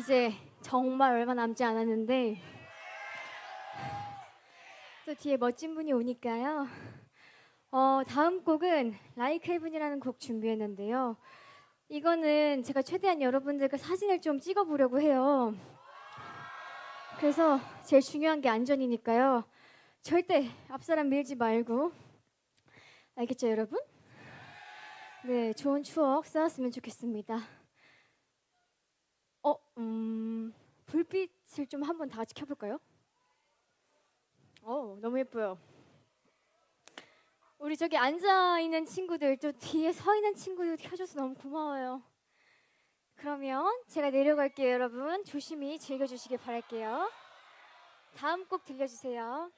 이제 정말 얼마 남지 않았는데 또 뒤에 멋진 분이 오니까요. 어, 다음 곡은 라이크 헤븐이라는 곡 준비했는데요. 이거는 제가 최대한 여러분들과 사진을 좀 찍어보려고 해요. 그래서 제일 중요한 게 안전이니까요. 절대 앞사람 밀지 말고 알겠죠, 여러분? 네, 좋은 추억 쌓았으면 좋겠습니다. 어, 음, 불빛을 좀 한번 다 같이 켜볼까요? 어, 너무 예뻐요. 우리 저기 앉아 있는 친구들 또 뒤에 서 있는 친구들 켜줘서 너무 고마워요. 그러면 제가 내려갈게요, 여러분. 조심히 즐겨주시길 바랄게요. 다음 곡 들려주세요.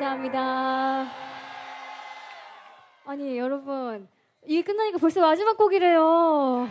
감사합니다. 아니 여러분 이게 끝나니까 벌써 마지막 곡이래요.